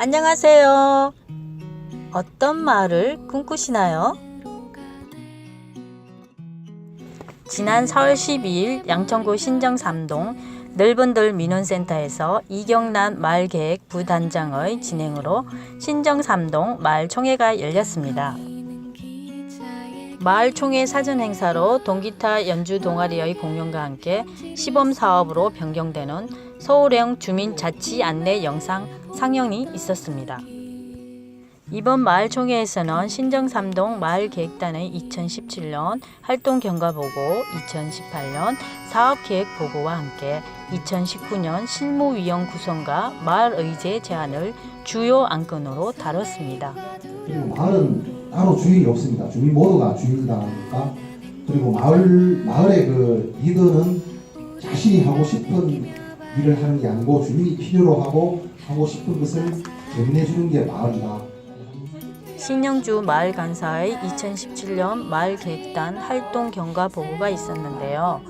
안녕하세요. 어떤 마을을 꿈꾸시나요? 지난 4월 12일 양천구 신정 3동 넓은들 민원센터에서 이경란 마을계획 부단장의 진행으로 신정 3동 마을 총회가 열렸습니다. 마을총회 사전 행사로 동기타 연주 동아리의 공연과 함께 시범 사업으로 변경되는 서울형 주민 자치 안내 영상 상영이 있었습니다. 이번 마을총회에서는 신정삼동 마을계획단의 2017년 활동 경과보고, 2018년 사업계획 보고와 함께 2019년 실무위원 구성과 마을의제 제안을 주요 안건으로 다뤘습니다. 그리고 마을은 따로 주인이 없습니다. 주민 모두가 주인이다 보니까 그리고 마을 마을의 그 리더는 자신이 하고 싶은 일을 하는 게 아니고 주민이 필요로 하고 하고 싶은 것을 정리해 주는 게 마을이다. 신영주 마을 간사의 2017년 마을 계획단 활동 경과 보고가 있었는데요.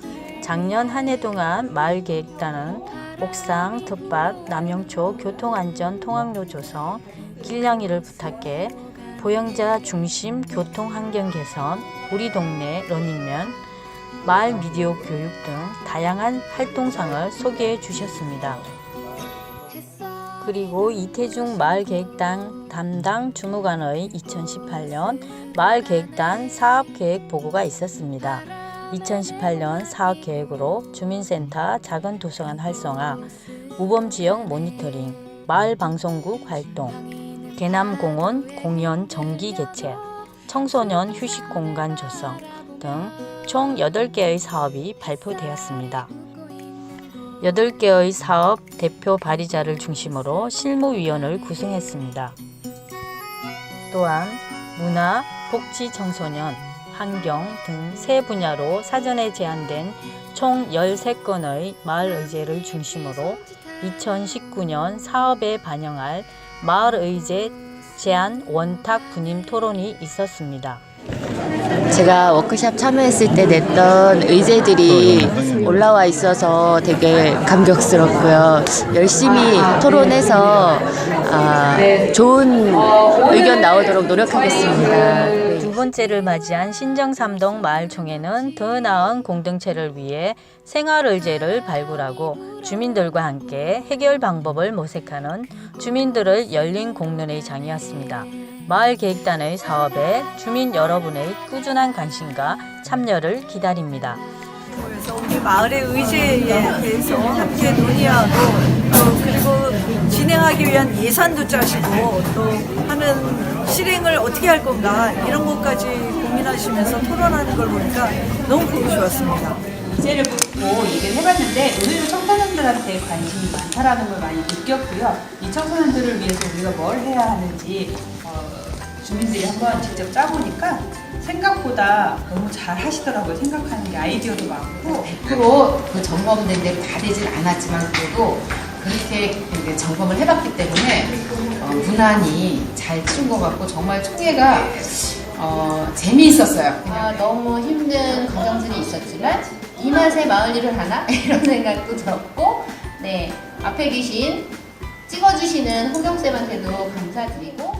작년 한 해 동안 마을 계획단은 옥상, 텃밭, 남영초 교통안전 통학로 조성, 길냥이를 부탁해 보행자 중심 교통 환경 개선, 우리 동네 러닝면, 마을 미디어 교육 등 다양한 활동상을 소개해 주셨습니다. 그리고 이태중 마을계획단 담당 주무관의 2018년 마을계획단 사업계획 보고가 있었습니다. 2018년 사업계획으로 주민센터 작은 도서관 활성화, 우범지역 모니터링, 마을방송국 활동, 개남공원 공연 정기 개최, 청소년 휴식 공간 조성 등 총 8개의 사업이 발표되었습니다. 8개의 사업 대표 발의자를 중심으로 실무위원을 구성했습니다. 또한 문화, 복지 청소년, 환경 등 세 분야로 사전에 제안된 총 13건의 마을 의제를 중심으로 2019년 사업에 반영할 마을 의제 제안 원탁 분임 토론이 있었습니다. 제가 워크샵 참여했을 때 냈던 의제들이 올라와 있어서 되게 감격스럽고요. 열심히 토론해서 아, 좋은 의견 나오도록 노력하겠습니다. 두 번째를 맞이한 신정삼동 마을총회는 더 나은 공동체를 위해 생활의제를 발굴하고 주민들과 함께 해결 방법을 모색하는 주민들의 열린 공론의 장이었습니다. 마을계획단의 사업에 주민 여러분의 꾸준한 관심과 참여를 기다립니다. 그래서 우리 마을의 의제에 대해서 함께 논의하고 또 그리고 진행하기 위한 예산도 짜시고 또 하면 실행을 어떻게 할 건가 이런 것까지 고민하시면서 토론하는 걸 보니까 너무 보기 좋았습니다. 의제를 묻고 얘기를 해봤는데 의외로 청소년들한테 관심이 많다라는 걸 많이 느꼈고요. 이 청소년들을 위해서 우리가 뭘 해야 하는지 어, 주민들이 한번 직접 짜보니까 생각보다 너무 잘 하시더라고요. 생각하는 게 아이디어도 많고 100%그 점검된 대로 다 되진 않았지만 그래도 그렇게 이제 점검을 해봤기 때문에 어, 무난히 잘 치운 것 같고 정말 총회가 어, 재미있었어요. 아, 너무 힘든 과정들이 있었지만 이 맛에 마을 일을 하나 이런 생각도 들었고 네 앞에 계신 찍어주시는 호경쌤한테도 감사드리고